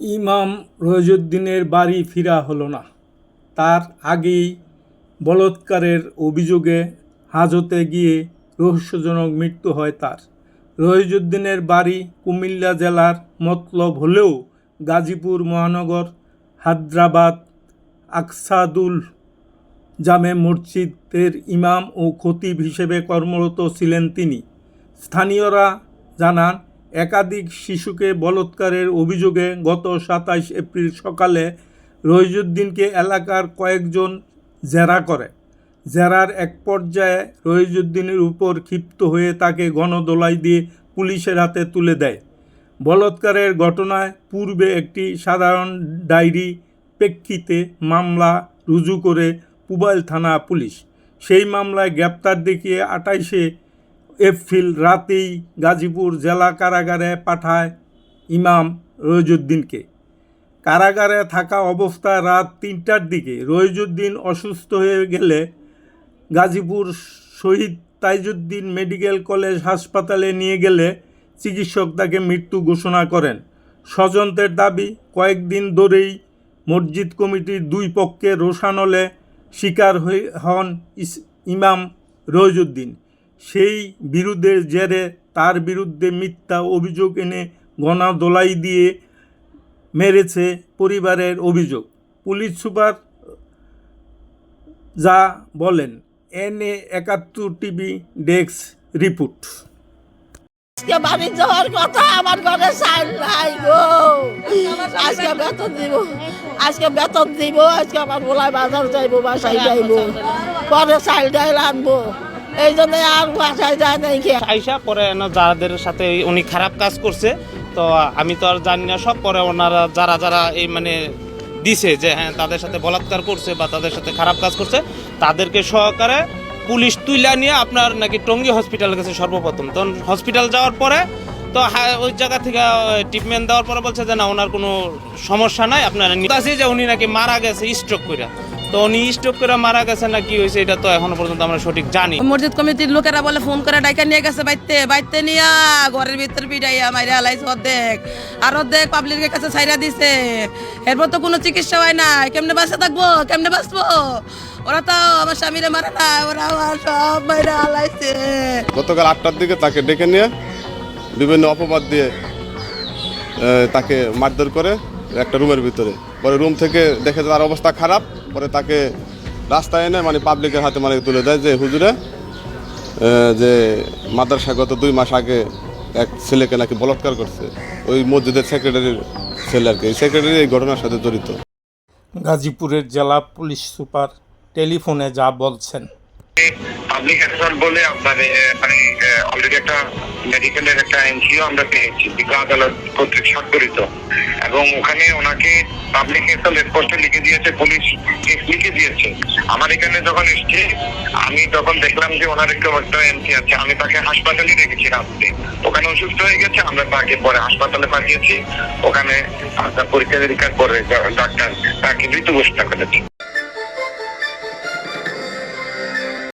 ইমাম রহিজউদ্দিনের বাড়ি ফিরা হলো না। তার আগেই বলৎকারের অভিযোগে হাজতে গিয়ে রহস্যজনক মৃত্যু হয় তার। রহিজুদ্দিনের বাড়ি কুমিল্লা জেলার মতলব হলেও গাজীপুর মহানগর হায়দ্রাবাদ আকসাদুল জামে মসজিদের ইমাম ও খতিব হিসেবে কর্মরত ছিলেন তিনি। স্থানীয়রা জানান একাধিক শিশুকে বলাৎকারের অভিযোগে গত সাতাইশ এপ্রিল সকালে রহিজুদ্দিনকে এলাকার কয়েকজন জেরা করে। জেরার এক পর্যায়ে রহিজুদ্দিনের উপর ক্ষিপ্ত হয়ে তাকে গণদোলাই দিয়ে পুলিশের হাতে তুলে দেয়। বলাৎকারের ঘটনায় পূর্বে একটি সাধারণ ডায়েরি প্রেক্ষিতে মামলা রুজু করে পুবাইল থানা পুলিশ। সেই মামলায় গ্রেপ্তার দেখিয়ে আটাইশে এপ্রিল রাতেই গাজীপুর জেলা কারাগারে পাঠায় ইমাম রহিজুদ্দিনকে কারাগারে থাকা অবস্থায় রাত তিনটার দিকে রহিজুদ্দিন অসুস্থ হয়ে গেলে গাজীপুর শহীদ তাইজুদ্দিন মেডিকেল কলেজ হাসপাতালে নিয়ে গেলে চিকিৎসক তাকে মৃত্যু ঘোষণা করেন। স্বজনদের দাবি, কয়েকদিন ধরেই মসজিদ কমিটির দুই পক্ষে রোষানলে শিকার হন ইমাম রহিজুদ্দিন সেই বিরুদ্ধে জেরে তার বিরুদ্ধে মিথ্যা অভিযোগ এনে গণা দোলাই দিয়ে মেরেছে পরিবারের অভিযোগ। পুলিশ সুপার যা বলেন এন এ একাত্তর টিভি ডেস্ক রিপোর্ট। আজকে বাড়ি যাওয়ার কথা আমার ঘরে চাল নাই গো। আজকে বেতন দিব, আজকে বেতন দিব, আজকে আমার বলাই বাজার যাইবো, বাসায় যাইবো। পরে চাল ডাইল আনব। আইসা পরে যাদের সাথে উনি খারাপ কাজ করছে, তো আমি তো আর জানি না, সব পরে ওনারা যারা যারা এই মানে দিছে যে হ্যাঁ তাদের সাথে বলাৎকার করছে বা তাদের সাথে খারাপ কাজ করছে, তাদেরকে সহকারে পুলিশ তুইলা নিয়ে আপনার নাকি টঙ্গী হসপিটাল গেছে সর্বপ্রথম। তখন হসপিটাল যাওয়ার পরে তো ওই জায়গা থেকে ট্রিটমেন্ট দেওয়ার পরে বলছে যে না, ওনার কোনো সমস্যা নাই, আপনার আছে যে উনি নাকি মারা গেছে স্ট্রোক করে তো উনি স্ট্রোক করে মারা গেছে না কি হয়েছে এটা তো এখনও পর্যন্ত আমরা সঠিক জানি। মসজিদ কমিটির লোকেরা বলে ফোন করে ডাইকা নিয়ে গেছে বাইতে বাইতে নিয়া ঘরের ভিতর পিটাইয়া মাইরা হালাইছে অর্ধেক। আর অর্ধেক পাবলিকের কাছে ছাইরা দিছে। এরপর তো কোনো চিকিৎসা হয় না কেমনে বাঁচে থাকব? কেমনে বাঁচবো? ওরা তো আমার স্বামীরে মারে না ওরা আমার সব মাইরা হালাইছে গতকাল আটটার দিকে তাকে ডেকে নিয়ে বিভিন্ন অপবাদ দিয়ে তাকে মারধর করে একটা রুমের ভিতরে। পরে রুম থেকে দেখে তার অবস্থা খারাপ পরে তাকে রাস্তায় এনে মানে পাবলিকের হাতে মানে তুলে দেয় যে হুজুরে যে মাদ্রাসা গত দুই মাস আগে এক ছেলেকে নাকি বলাৎকার করছে। ওই মসজিদের সেক্রেটারির ছেলে আর কি। এই সেক্রেটারি এই ঘটনার সাথে জড়িত। গাজীপুরের জেলা পুলিশ সুপার টেলিফোনে যা বলছেন। পাবলিক বলে আপনার মানে অলরেডি একটা মেডিকেলের একটা এনজিও আমরা পেয়েছি, বিজ্ঞ আদালত কর্তৃক স্বাক্ষরিত। এবং ওখানে ওনাকে পাবলিক অ্যাসেসর রেডপোস্টে লিখে দিয়েছে, পুলিশ কেস লিখে দিয়েছে। আমার এখানে যখন এসছে, আমি তখন দেখলাম যে ওনার একটু একটা এমসি আছে। আমি তাকে হাসপাতালে রেখেছি রাত্রে। ওখানে অসুস্থ হয়ে গেছে, আমরা তাকে পরে হাসপাতালে পাঠিয়েছি। ওখানে পরীক্ষা নিরীক্ষার পরে ডাক্তার তাকে মৃত্যু ঘোষণা করেছে।